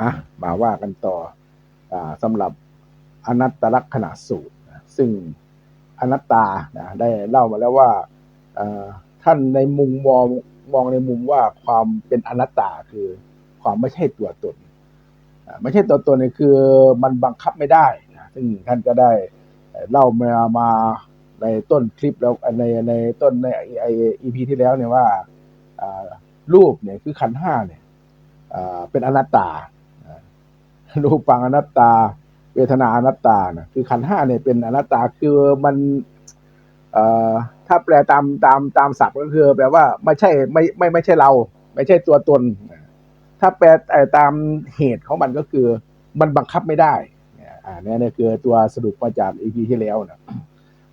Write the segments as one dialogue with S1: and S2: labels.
S1: อะมาว่ากันต่ออาสำหรับอนัตตลักษณะสูตร ซึ่งอนัตตานะได้เล่ามาแล้วว่าท่านในมุมมองมองในมุมว่าความเป็นอนัตตาคือความไม่ใช่ตัวตนไม่ใช่ตัวตนนี่คือมันบังคับไม่ได้นะซึ่งท่านก็ได้เล่ามามาในต้นคลิปแล้วในในต้นในไออีพีที่แล้วเนี่ยว่ารูปเนี่ยคือขันห้าเนี่ยเป็นอนัตตา รูปังอนัตตา เวทนาอนัตตานะคือขันห้าเนี่ยเป็นอนัตตาคือมันเอ่อถ้าแปลตามตามตามศัพท์ก็คือแปลว่าไม่ใช่ไม่ไม่ไม่ใช่เรา ไม่ใช่ตัวตน ถ้าแปลเอ่ตามเหตุของมันก็คือ มันบังคับไม่ได้นี่ยอ่าเนี่ยเนี่ยคือตัวสรุปมาจากอีพีที่แล้วนะ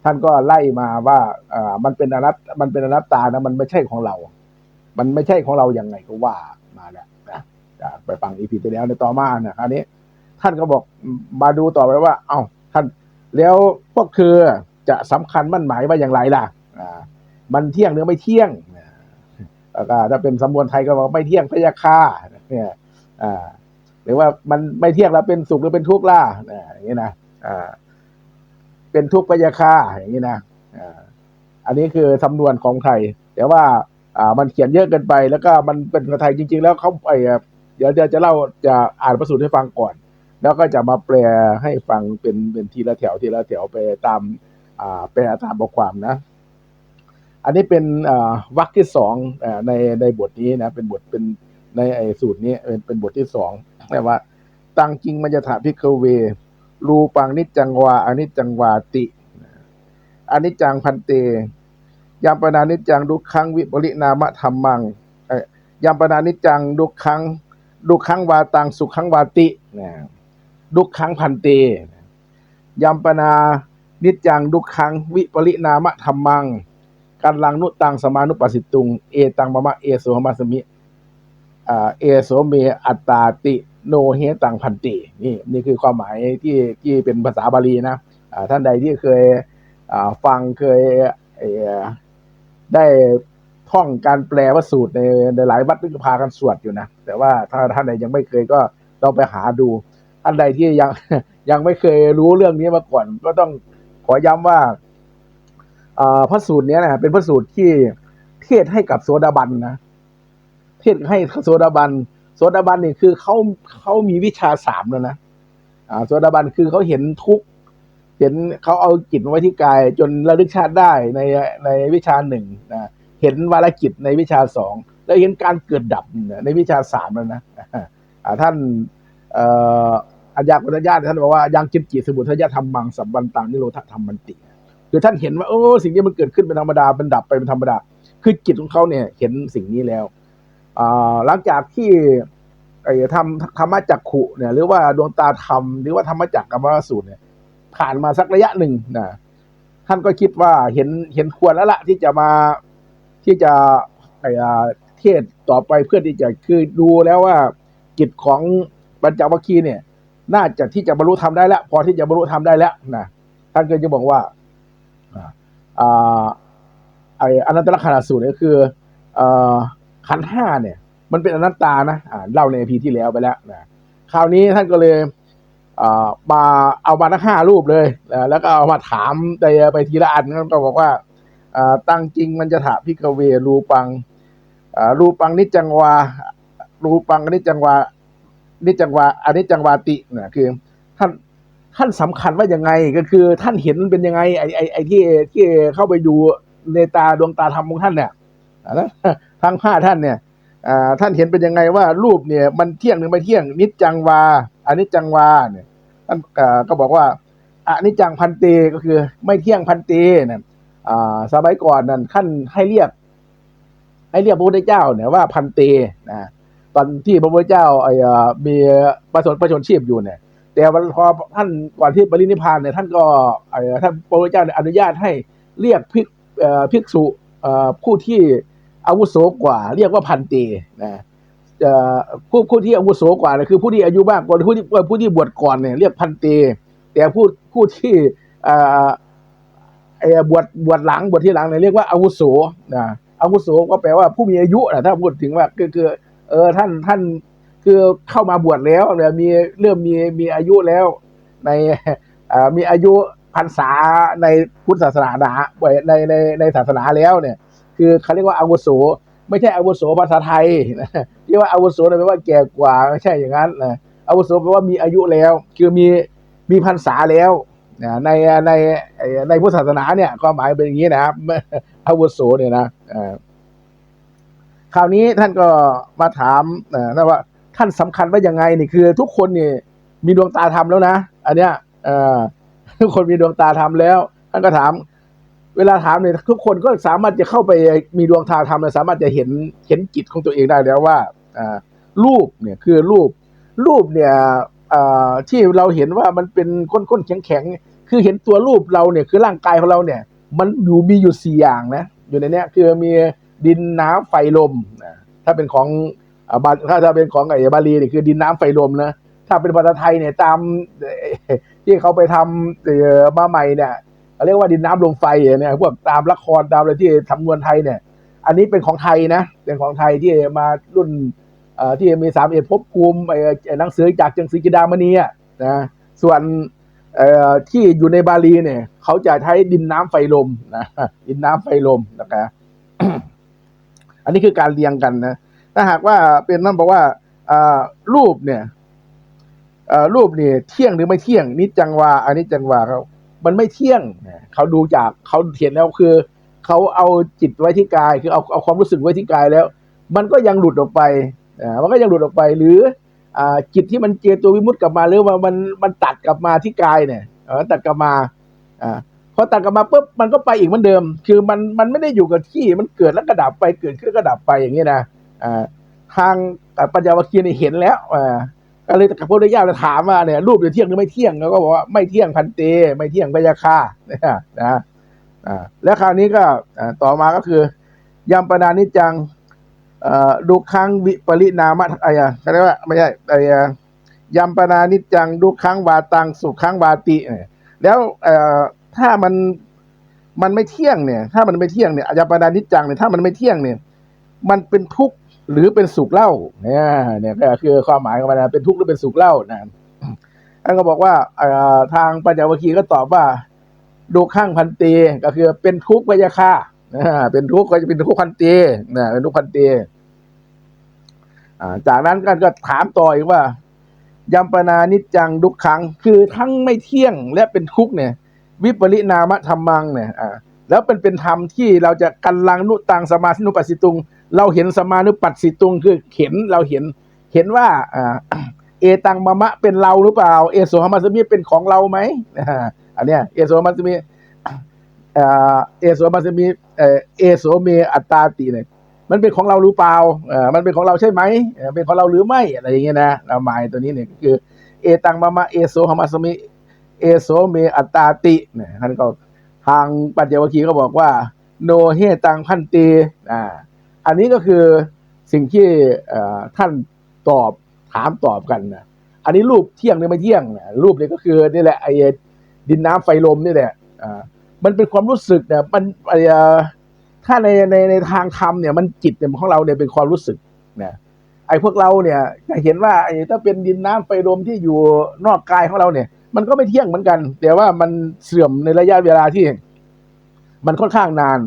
S1: ท่านก็ไล่มาว่าอ่ามันเป็นอนัตมันเป็นอนัตตานะมันไม่ใช่ของเรา มันไม่ใช่ของเราอย่างไงก็ว่ามาแล้ว จากไปฟังอีพีที่แล้วในต่อมาเนี่ยคราวนี้ ท่านก็บอกมาดูต่อไปว่า เอ้าท่านแล้วพวกคือจะสำคัญมั่นหมายว่าอย่างไรล่ะอ่ามันเที่ยงหรือไม่เที่ยงแล้วก็ถ้าเป็นสำนวนไทยก็บอกไม่เที่ยงพยาค่าเนี่ยอ่าหรือว่ามันไม่เที่ยงแล้วเป็นสุขหรือเป็นทุกข์ล่ะอย่างนี้นะอ่าเป็นทุกข์พยาค่าอย่างนี้นะอ่าอันนี้คือสำนวนของไทย แต่ว่าอ่า มันเขียนเยอะเกินไป แล้วก็มันเป็นภาษาไทยจริง ๆ แล้วเขาไปอะ เดี๋ยวจะเล่าจะอ่านประสูตรให้ฟังก่อน แล้วก็จะมาแปลให้ฟังเป็นเป็นทีละแถวทีละแถวไปตามอ่าแปลตามบทความนะ อันนี้เป็นอ่าวรรคที่สองในในบทนี้นะเป็นบทเป็นในไอ้สูตรนี้เป็นเป็นบทที่สองแต่ว่าตังจริงมันจะถาพิกเว รูปังนิจจังวาอนิจจังวาติอนิจจังพันเตยามปนานิจจังดุขังวิปริณามะธรรมังยามปนานิจจังดุขัง ดุขังวาตังสุขังวาตินะดุขังพันเตยามปนานิจจังดุขังวิปริณามะธรรมังกันลังนุตังสมานุปัสสิตุง เอตังมะมะเอโสหมัสมิเอโสเมอัตตาติโนเฮตังพันตินี่นี่คือความหมายที่ที่เป็นภาษาบาลีนะท่านใดที่เคยฟังเคยได้ ท่องการแปลว่าสูตรในในหลายวัดก็พากันสวดอยู่นะ แต่ว่าถ้าท่านใดยังไม่เคยก็ลองไปหาดู ท่านใดที่ยังยังไม่เคยรู้เรื่องนี้มาก่อน ก็ต้องขอย้ำว่าอ่าพระสูตรนี้นะเป็นพระสูตรที่เทศให้กับโสดาบันนะเทศให้โสดาบันโสดาบันนี่คือเขาเขามีวิชาสามแล้วนะอ่าโสดาบันคือเขาเห็นทุกเห็นเขาเอาจิตมาไว้ที่กาย จนระลึกชาติได้ในในวิชาหนึ่งนะ เห็นวาลกิจในวิชาสองแล้วเห็นการเกิดดับในวิชาสามแล้วนะท่านอ่ออาญาปัญญาท่านบอกว่ายังจิตจิตสมุทัยธรรมมังสัมบันตังนิโรธธรรมมันติคือท่านเห็นว่าโอ้สิ่งนี้มันเกิดขึ้นเป็นธรรมดาเป็นดับไปเป็นธรรมดา คือจิตของเขาเนี่ยเห็นสิ่งนี้แล้วหลังจากที่ไอ้ทำธรรมจักขุเนี่ยหรือว่าดวงตาธรรมหรือว่าธรรมจักกรรมสูตรเนี่ยผ่านมาสักระยะหนึ่งนะท่านก็คิดว่าเห็นเห็นควรแล้วละที่จะมา ที่จะไอ้เทศต่อไปเพื่อที่จะคือดูแล้วว่ากิจของปัญจวัคคีย์เนี่ย น่าจะที่จะบรรลุธรรมได้แล้ว พอที่จะบรรลุธรรมได้แล้วนะท่านก็จะบอกว่าอ่าอ่าไออนันตลักษณะสูตรเนี่ยคืออ่อขันห้าเนี่ย มันเป็นอนัตตานะอ่าเล่าในพีที่แล้วไปแล้วนะคราวนี้ท่านก็เลยอ่ามาเอามาทั้งห้ารูปเลย แล้วก็เอามาถามไปไปทีละอันก็บอกว่า ตั้งจริงมันจะถาพิกเวรูปังรูปังนิจังวา รูปังนิจังวา นิจังวาอนิจจังวาตินะคือท่านท่านสำคัญว่ายังไงก็คือท่านเห็นมันเป็นยังไงไอ้ไอ้ไอ้ที่ที่เข้าไปดูในตาดวงตาธรรมของท่านเนี่ยอ่าแล้วทั้งห้าท่านเนี่ยท่านเห็นเป็นยังไงว่ารูปเนี่ย มันเที่ยงหรือไม่เที่ยง นิจจังวาอนิจจังวาเนี่ยท่านก็บอกว่าอนิจจังพันเตก็คือไม่เที่ยงพันเตเนี่ย อ่าสมัยก่อนนั่นท่านให้เรียก ให้เรียกพระพุทธเจ้าเนี่ยว่าพันเตนะตอนที่พระพุทธเจ้าไอ้อ่ามีประสนประชนชีพอยู่เนี่ย แต่วันพอท่านก่อนที่ปรินิพานเนี่ยท่านก็ไอ้ท่านพระพุทธเจ้าอนุญาตให้เรียกภิกเอ่อภิกษุอ่อผู้ที่อาวุโสกว่า เรียกว่าพันเตนะอ่อผู้ผู้ที่อาวุโสกว่าเนี่ยคือผู้ที่อายุมากกว่าผู้ที่ผู้ที่บวชก่อนเนี่ยเรียกพันเต แต่ผู้ผู้ที่อ่อ ไอ้บวชบวชหลังบวชที่หลังเนี่ยเรียกว่าอาวุโสนะอาวุโสก็แปลว่าผู้มีอายุนะถ้าพูดถึงว่าคือคือเออท่านท่านคือเข้ามาบวชแล้วเนี่ยมีเริ่มมีมีอายุแล้ว ในอ่อมีอายุพรรษาในพุทธศาสนาในในในศาสนาแล้วเนี่ย คือเขาเรียกว่าอาวุโสไม่ใช่อาวุโสภาษาไทยนะที่ว่าอาวุโสเนี่ยแปลว่าแก่กว่าไม่ใช่อย่างนั้นนะอาวุโสแปลว่ามีอายุแล้ว คือมีมีพรรษาแล้ว ในในในพุทธศาสนาเนี่ยความหมายเป็นอย่างนี้นะครับอาวุโสเนี่ยนะคราวนี้ท่านก็มาถามนะว่า ท่านสำคัญว่ายังไงนี่คือ ทุกคนนี่มีดวงตาธรรมแล้วนะอันเนี้ยทุกคนมีดวงตาธรรมแล้ว ท่านก็ถาม เวลาถามเนี่ยทุกคนก็สามารถจะเข้าไปมีดวงตาธรรมและสามารถจะเห็นเห็นจิตของตัวเองได้แล้วว่ารูปเนี่ยคือรูปรูปเนี่ยที่เราเห็นว่ามันเป็นข้นๆแข็งๆ คือเห็นตัวรูปเราเนี่ยคือร่างกายของเราเนี่ย มันอยู่มีอยู่สี่อย่างนะอยู่ในเนี้ยคือมีดินน้ำไฟลมนะถ้าเป็นของอ่าบาถ้าถ้าเป็นของไอ้บาลีเนี่ยคือดินน้ำไฟลมนะถ้าเป็นภาษาไทยเนี่ยตามที่เขาไปทำเอมาใหม่เนี่ยเขาเรียกว่าดินน้ำลมไฟเนี่ยพวกตามละครตามอะไรที่ทำนวนไทยเนี่ย อันนี้เป็นของไทยนะเป็นของไทยที่มารุ่นอ่อที่มีสามเอ็ดภพภูมิไอ้หนังสือจากจังสีกิดามณีนะส่วน ที่อยู่ในบาลีเนี่ยเขาจะใช้ดินน้ำไฟลมนะดินน้ำไฟลมนะครับอันนี้คือการเรียงกันนะถ้าหากว่าเป็นนั่นบอกว่ารูปเนี่ยรูปเนี่ยเที่ยงหรือไม่เที่ยงนิจังวาอันนี้จังวาเขามันไม่เที่ยงเขาดูจากเขาเห็นแล้วคือเขาเอาจิตไว้ที่กาย คือเอาเอาความรู้สึกไว้ที่กายแล้ว มันก็ยังหลุดออกไปมันก็ยังหลุดออกไปหรือ จิตที่มันเจโตวิมุตต์กลับมาหรือว่ามันมันตัดกลับมาที่กายเนี่ยตัดกลับมาอ่าพอตัดกลับมาปุ๊บมันก็ไปอีกเหมือนเดิม คือมันมันไม่ได้อยู่กับที่มันเกิดแล้วก็ดับไปเกิดขึ้นแล้วก็ดับไปอย่างนี้นะอ่าทางปัญญาวัคคียนี่เห็นแล้วอ่าก็เลยกับพระพุทธเจ้าเลยถามว่าเนี่ยรูปจะเที่ยงหรือไม่เที่ยงแล้วก็บอกว่าไม่เที่ยงพันเต ไม่เที่ยงพยาค่าเนี่ยนะแล้วคราวนี้ก็ต่อมาก็คือยัมปนานิจัง ดุขังวิปริณามะอะไรอะเขาเรียกว่าไม่ใช่ไอ้อะยัมปนานิจังดุขังวาตังสุขังวาติเนี่ยแล้วถ้ามันมันไม่เที่ยงเนี่ย ถ้ามันไม่เที่ยงเนี่ยยัมปนานิจังเนี่ยถ้ามันไม่เที่ยงเนี่ย มันเป็นทุกข์หรือเป็นสุขเล่าเนี่ยเนี่ยก็คือความหมายของมันนะเป็นทุกข์หรือเป็นสุขเล่านะท่านก็บอกว่าทางปัญจวัคคีย์ก็ตอบว่าดูข้างพันเตก็คือเป็นทุกข์พยาค่า เป็นทุกข์ก็จะเป็นทุกข์พันเตนะเป็นทุกข์พันเตอ่าจากนั้นก็ก็ถามต่ออีกว่ายัมปนานิจจังดุกขังคือทั้งไม่เที่ยงและเป็นทุกข์เนี่ย วิปริณามะธรรมังเนี่ยอ่าแล้วเป็นเป็นธรรมที่เราจะกันลังนุตังสมาธินุปัสสิตุง เราเห็นสมานุปัสสิตุง คือเห็นเราเห็น เห็นว่าอ่าเอตังมะมะเป็นเราหรือเปล่า เอโสหมัสมิเป็นของเราไหมอ่าอันเนี้ยเอโสหมัสมิ เอโสมัสมิเอโสเมอัตตาติเนี่ยมันเป็นของเราหรือเปล่าเออมันเป็นของเราใช่ไหมเป็นของเราหรือไม่อะไรอย่างเงี้ยนะเราหมายตัวนี้เนี่ยก็คือเอตังมะมะเอโสหมัสมิเอโสเมอัตตาติเนี่ยท่านก็ทางปัญจวัคคีย์ก็บอกว่า โนเฮตังพันตีอ่าอันนี้ก็คือสิ่งที่อ่ท่านตอบถามตอบกันนะอันนี้รูปเที่ยงหรือไม่เที่ยงนะรูปนี้ก็คือนี่แหละไอ้ดินน้ำไฟลมนี่แหละอ่า มันเป็นความรู้สึกเนี่ยมันถ้าในในในทางธรรมเนี่ยมันจิตเนี่ยของเราเนี่ยเป็นความรู้สึกนะไอ้พวกเราเนี่ยจะเห็นว่าไอ้ถ้าเป็นดินน้ำไฟลมที่อยู่นอกกายของเราเนี่ย มันก็ไม่เที่ยงเหมือนกัน แต่ว่ามันเสื่อมในระยะเวลาที่ มันค่อนข้างนาน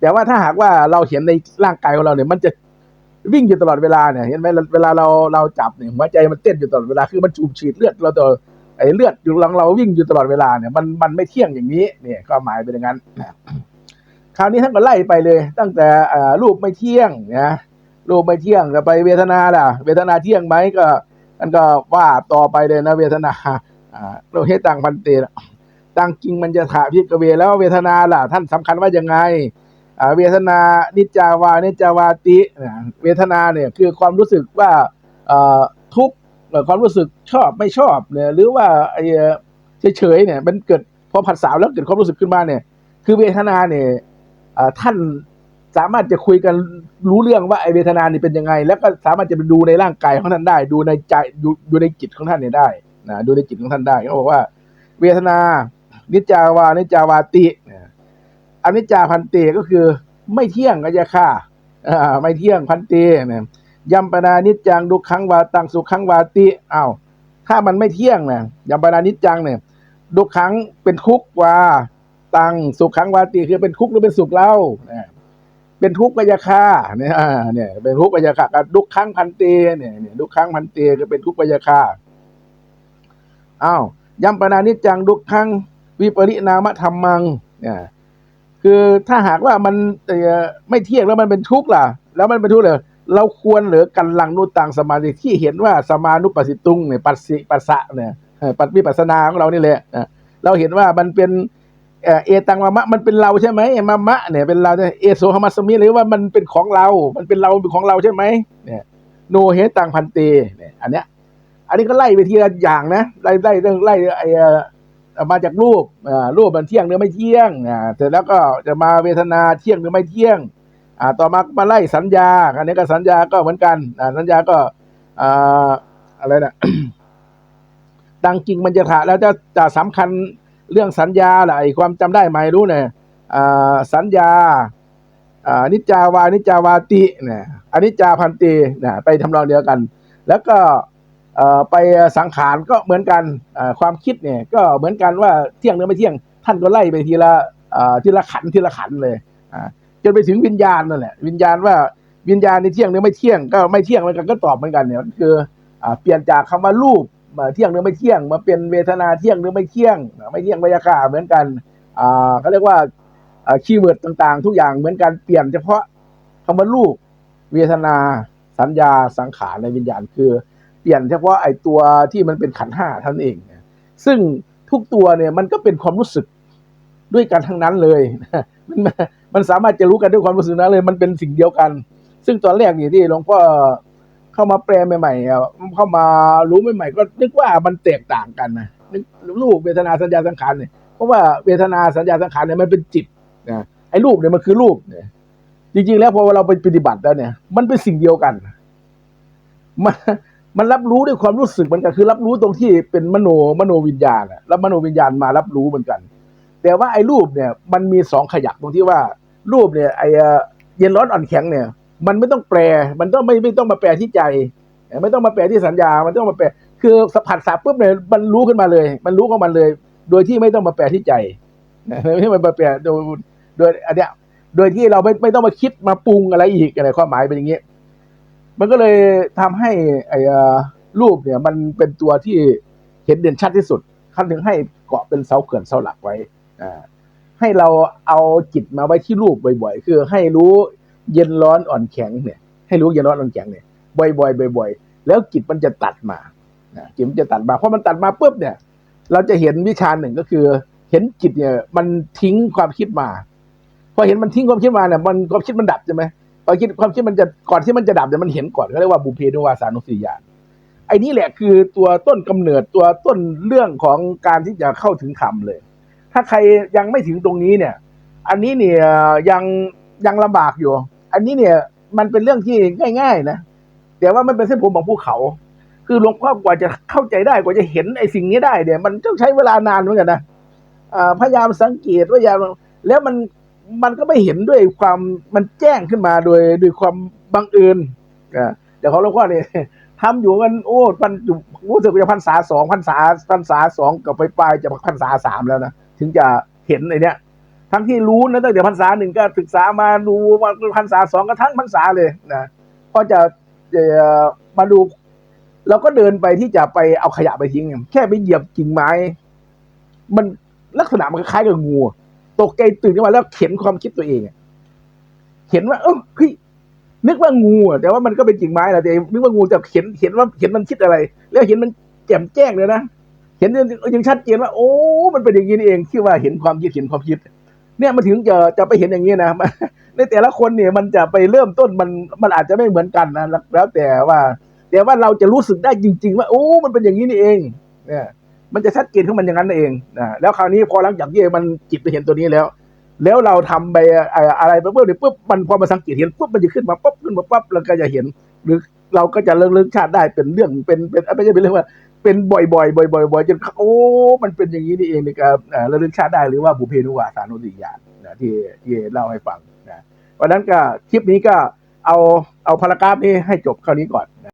S1: แต่ว่าถ้าหากว่าเราเห็นในร่างกายของเราเนี่ย มันจะวิ่งอยู่ตลอดเวลาเนี่ยเห็นไหมเวลาเราเราจับเนี่ยหัวใจมันเต้นอยู่ตลอดเวลาคือมันจูบฉีดเลือดเราตัว ไอ้เลือดอยู่หลังเราวิ่งอยู่ตลอดเวลาเนี่ยมันมันไม่เที่ยงอย่างนี้เนี่ยก็หมายเป็นอย่างนั้นคราวนี้ท่านก็ไล่ไปเลย ตั้งแต่รูปไม่เที่ยงนะรูปไม่เที่ยงจะไปเวทนาล่ะ เวทนาเที่ยงไหมก็ท่านก็ว่าต่อไปเลยนะเวทนาอ่าเราเฮตังพันเตนะตังจริงมันจะถาพิกเวแล้วเวทนาล่ะ ท่านสำคัญว่ายังไงเวทนานิจาวานิจาวาติ เวทนาเนี่ยคือความรู้สึกว่าทุกข์ ความรู้สึกชอบไม่ชอบเนี่ยหรือว่าไอ้เฉยๆเนี่ยมันเกิดพอผัสสาวแล้วเกิดความรู้สึกขึ้นมาเนี่ย คือเวทนาเนี่ยท่านสามารถจะคุยกันรู้เรื่องว่าไอ้เวทนานี่เป็นยังไง แล้วก็สามารถจะไปดูในร่างกายของท่านได้ ดูในใจดูดูในจิตของท่านเนี่ยได้นะดูในจิตของท่านได้เขาบอกว่า เวทนา นิจาวานิจาวาตินะอนิจจาพันเตก็คือไม่เที่ยงก็จะค่าไม่เที่ยงพันเตนะ ยัมปนานิจจังดุขังวาตังสุขังวาติอ้าวถ้ามันไม่เที่ยงนะยัมปนานิจจังเนี่ยดุขังเป็นทุกข์วาตังสุขังวาติคือเป็นทุกข์หรือเป็นสุขเล่านะเป็นทุกข์ปยาคาเนี่ยเนี่ย เป็นทุกข์ปยาคากับดุขังพันเตเนี่ยเนี่ยดุขังพันเตก็เป็นทุกข์ปยาคาอ้าวยัมปนานิจจังดุขังวิปริณามธรรมังเนี่ยคือถ้าหากว่ามันไม่เที่ยงแล้วมันเป็นทุกข์ล่ะ แล้วมันเป็นทุกข์เลย เราควรเหรือกันลังนุตังสมาธิที่เห็นว่าสมานุปัสสิตุงเนี่ยปัสสิปัสสะเนี่ยปัสวิปัสนาของเรานี่แหละเราเห็นว่ามันเป็นเอตังมะมะมันเป็นเราใช่ไหมมะมะเนี่ยเป็นเราเนี่ยเอโสหมัสมิหรือว่ามันเป็นของเรา มันเป็นเราเป็นของเราใช่ไหมเนี่ยโนเฮตังพันเตเนี่ยอันเนี้ยอันนี้ก็ไล่ไปทีละอย่างนะไล่ไล่เรื่องไล่ไอมาจากรูปรูปมันเที่ยงหรือไม่เที่ยงอ่าเสร็จแล้วก็จะมาเวทนาเที่ยงหรือไม่เที่ยง อ่าต่อมามาไล่สัญญา อันนี้ก็สัญญาก็เหมือนกันอ่าสัญญาก็อ่าอะไรนะดังจริงมันจะถาแล้วจะจะสำคัญเรื่องสัญญาแหละไอ้ความจำได้ไหมรู้เนี่ยอ่าสัญญาอ่านิจาวานิจาวาติเนี่ยอนิจจาพันติเนี่ยไปทำนองเดียวกัน แล้วก็อ่อไปสังขารก็เหมือนกันอ่าความคิดเนี่ยก็เหมือนกันว่าเที่ยงหรือไม่เที่ยง ท่านก็ไล่ไปทีละอ่าทีละขันทีละขันเลยอ่า จนไปถึงวิญญาณนั่นแหละ วิญญาณว่าวิญญาณในเที่ยงหรือไม่เที่ยงก็ไม่เที่ยงเหมือนกันก็ตอบเหมือนกันเนี่ยคือเปลี่ยนจากคำว่ารูปมาเที่ยงหรือไม่เที่ยง มาเป็นเวทนาเที่ยงหรือไม่เที่ยง ไม่เที่ยงบรรยากาศเหมือนกันอ่าเขาเรียกว่าคีย์เวิร์ดต่าง ๆ ทุกอย่างเหมือนกันเปลี่ยนเฉพาะคำว่ารูปเวทนาสัญญาสังขารในวิญญาณคือ เปลี่ยนเฉพาะไอ้ตัวที่มันเป็นขันห้าท่านเอง ซึ่งทุกตัวเนี่ยมันก็เป็นความรู้สึกด้วยกันทั้งนั้นเลยมัน มันสามารถจะรู้กันด้วยความรู้สึกนั้นเลย มันเป็นสิ่งเดียวกัน ซึ่งตอนแรกนี่ที่หลวงพ่อเข้ามาแปลใหม่ๆอะเข้ามารู้ใหม่ๆก็นึกว่ามันแตกต่างกันนะนึกรูปเวทนาสัญญาสังขารเนี่ยเพราะว่าเวทนาสัญญาสังขารเนี่ยมันเป็นจิตนะไอ้รูปเนี่ยมันคือรูปเนี่ยจริงๆแล้วพอเราไปปฏิบัติแล้วเนี่ย มันเป็นสิ่งเดียวกันมันมันรับรู้ด้วยความรู้สึกเหมือนกันคือ รับรู้ตรงที่เป็นมโนมโนวิญญาณแล้วมโนวิญญาณมารับรู้เหมือนกัน แต่ว่าไอ้รูปเนี่ย มันมีสองขยักตรงที่ว่า รูปเนี่ยไอ้เย็นร้อนอ่อนแข็งเนี่ย มันไม่ต้องแปล มันต้องไม่ไม่ต้องมาแปลที่ใจ ไม่ต้องมาแปลที่สัญญา มันต้องมาแปล คือสัมผัสสับปุ๊บเนี่ยมันรู้ขึ้นมาเลย มันรู้ของมันเลย โดยที่ไม่ต้องมาแปลที่ใจไม่ต้องมาแปลโดยโดยอันเนี้ย โดยที่เราไม่ไม่ต้องมาคิดมาปรุงอะไรอีกอะไรความหมายเป็นอย่างนี้ มันก็เลยทำให้ไอ้เอ่อรูปเนี่ย มันเป็นตัวที่เห็นเด่นชัดที่สุดขั้นถึงให้เกาะเป็นเสาเขื่อนเสาหลักไว้อ่า ให้เราเอาจิตมาไว้ที่รูปบ่อย ๆ คือให้รู้เย็นร้อนอ่อนแข็งเนี่ย ให้รู้เย็นร้อนอ่อนแข็งเนี่ย บ่อยๆบ่อยๆแล้วจิตมันจะตัดมาจิตมันจะตัดมาเพราะมันตัดมาปุ๊บเนี่ย เราจะเห็นวิชาหนึ่งก็คือ เห็นจิตเนี่ย มันทิ้งความคิดมาพอเห็นมันทิ้งความคิดมาเนี่ยมันความคิดมันดับใช่ไหมพอคิดความคิดมันจะก่อนที่มันจะดับเนี่ยมันเห็นก่อนเขาเรียกว่าบุพเพนวาสานุสติญาณไอ้นี่แหละคือตัวต้นกำเนิดตัวต้นเรื่องของการที่จะเข้าถึงธรรมเลย ถ้าใครยังไม่ถึงตรงนี้เนี่ย อันนี้เนี่ยยังยังลำบากอยู่ อันนี้เนี่ยมันเป็นเรื่องที่ง่าย ๆ นะแต่ว่ามันเป็นเส้นผมของภูเขา คือหลวงพ่อกว่าจะเข้าใจได้กว่าจะเห็นไอ้สิ่งนี้ได้เนี่ย มันต้องใช้เวลานานเหมือนกันนะพยายามสังเกตพยายามแล้วมันมันก็ไม่เห็นด้วยความมันแจ้งขึ้นมาโดยโดยความบังเอิญเดี๋ยวเขาหลวงพ่อเนี่ยทำอยู่กันโอ้พันรู้สึกจะพันษาสองพันษาพันษาสองกับไปปลายจะพันษาสามแล้วนะ ถึงจะเห็นไอเนี้ยทั้งที่รู้นะตั้งแต่พันษาหนึ่งก็ศึกษามาดูมาพันษาสองก็ทั้งพันษาเลยนะพอจะมาดูเราก็เดินไปที่จะไปเอาขยะไปทิ้งเนี่ยแค่ไปเหยียบกิ่งไม้ มันลักษณะมันคล้ายกับงูตกใจตื่นขึ้นมาแล้วเข็นความคิดตัวเองเห็นว่า เออเฮ้ยนึกว่างูอะแต่ว่ามันก็เป็นกิ่งไม้แหละแต่นึกว่างูแต่เห็นเห็นว่าเห็นมันคิดอะไร แล้วเห็นมันแจ่มแจ้งเลยนะ เห็นยังชัดเจนว่า โอ้ มันเป็นอย่างนี้นี่เองที่ว่าเห็นความคิดเห็นความคิด เนี่ยมันถึงจะจะไปเห็นอย่างนี้นะในแต่ละคนเนี่ยมันจะไปเริ่มต้นมันมันอาจจะไม่เหมือนกันนะแล้วแต่ว่าแต่ว่าเราจะรู้สึกได้จริง ๆ ว่าโอ้มันเป็นอย่างนี้นี่เอง เนี่ย มันจะชัดเจนของมันอย่างนั้นเองนะแล้วคราวนี้พอหลังจากที่มันจิตไปเห็นตัวนี้แล้ว แล้วเราทำไปอะไรไปปุ๊บเนี่ยปุ๊บมันพอมาสังเกตเห็นปุ๊บมันจะขึ้นมาปุ๊บขึ้นมาปั๊บเราก็จะเห็นหรือเราก็จะเลิกเลิกชาติได้เป็นเรื่องเป็นเป็นไม่ใช่เป็นเรื่องว่า เป็นบ่อยๆบ่อยๆบ่อยๆจนโอ้มันเป็นอย่างนี้นี่เองนะครับระลึกชาติได้หรือว่าบุเพนุวาสานุสิยานนะที่ที่เล่าให้ฟังนะเพราะนั้นก็คลิปนี้ก็เอาเอาพารากราฟนี้ให้จบคราวนี้ก่อน